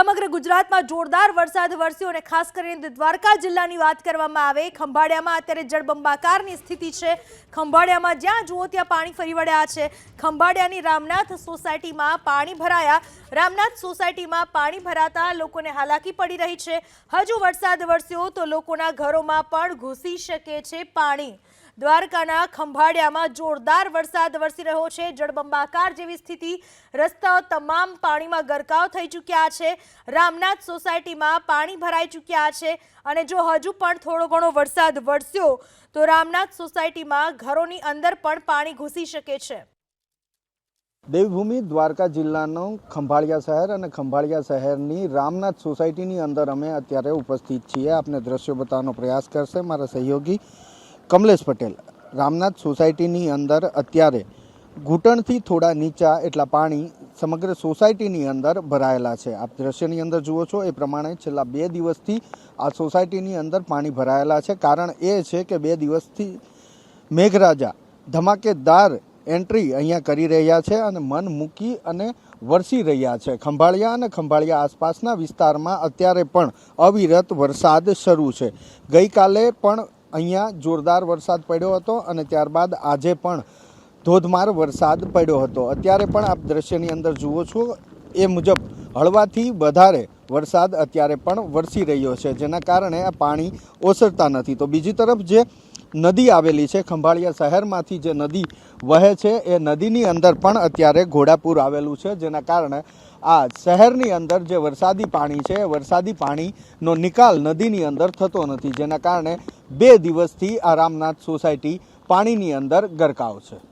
સમગ્ર ગુજરાતમાં જોરદાર વરસાદ વરસ્યો અને ખાસ કરીને દ્વારકા જિલ્લાની વાત કરવામાં આવે, ખંભાળિયામાં અત્યારે જળબંબાકારની સ્થિતિ છે. ખંભાળિયામાં જ્યાં જુઓ ત્યાં પાણી ફરી વળ્યા છે. ખંભાળિયાની રામનાથ સોસાયટીમાં પાણી ભરાયા. રામનાથ સોસાયટીમાં પાણી ભરાતા લોકોને હાલાકી પડી રહી છે. હજુ વરસાદ વરસ્યો તો લોકોના ઘરોમાં પણ ઘૂસી શકે છે પાણી. દ્વારકાના ખંભાળિયામાં જોરદાર વરસાદ વરસી રહ્યો છે. જળબંબાકાર જેવી સ્થિતિ રસ્તાઓ તમામ પાણીમાં ગરકાવ થઈ ચૂક્યા છે. રામનાથ સોસાયટીમાં પાણી ભરાઈ ચૂક્યા છે અને જો હજુ પણ થોડો ઘણો વરસાદ વરસ્યો, તો રામનાથ સોસાયટીમાં ઘરોની અંદર પણ પાણી ઘૂસી શકે છે. દેવભૂમિ દ્વારકા જિલ્લાનો ખંભાળિયા શહેર અને ખંભાળિયા શહેરની રામનાથ સોસાયટીની અંદર અમે અત્યારે ઉપસ્થિત છીએ. આપને દ્રશ્યો બતાવવાનો પ્રયાસ કરશે. મારા સહયોગી કમલેશ પટેલ. રામનાથ સોસાયટીની અંદર અત્યારે ઘૂંટણથી થોડા નીચા એટલા પાણી સમગ્ર સોસાયટીની અંદર ભરાયેલા છે. આપ દ્રશ્યની અંદર જુઓ છો, એ પ્રમાણે છેલ્લા બે દિવસથી આ સોસાયટીની અંદર પાણી ભરાયેલા છે. કારણ એ છે કે બે દિવસથી મેઘરાજા ધમાકેદાર એન્ટ્રી અહીંયા કરી રહ્યા છે અને મન મૂકી અને વરસી રહ્યા છે. ખંભાળિયા અને ખંભાળિયા આસપાસના વિસ્તારમાં અત્યારે પણ અવિરત વરસાદ શરૂ છે. ગઈકાલે પણ અહીંયા જોરદાર વરસાદ પડ્યો હતો અને ત્યારબાદ આજે પણ ધોધમાર વરસાદ પડ્યો હતો. અત્યારે પણ આપ દ્રશ્યની અંદર જુઓ છો, એ મુજબ હળવાથી વધારે વરસાદ અત્યારે પણ વરસી રહ્યો છે, જેના કારણે આ પાણી ઓસરતા નથી. તો બીજી તરફ જે નદી આવેલી છે, ખંભાળિયા શહેરમાંથી જે નદી વહે છે, એ નદીની અંદર પણ અત્યારે ઘોડાપુર આવેલું છે, જેના કારણે આ શહેરની અંદર જે વરસાદી પાણી છે, એ વરસાદી પાણીનો નિકાલ નદીની અંદર થતો નથી, જેના કારણે બે દિવસથી આ રામનાથ સોસાયટી પાણીની અંદર ગરકાવ છે.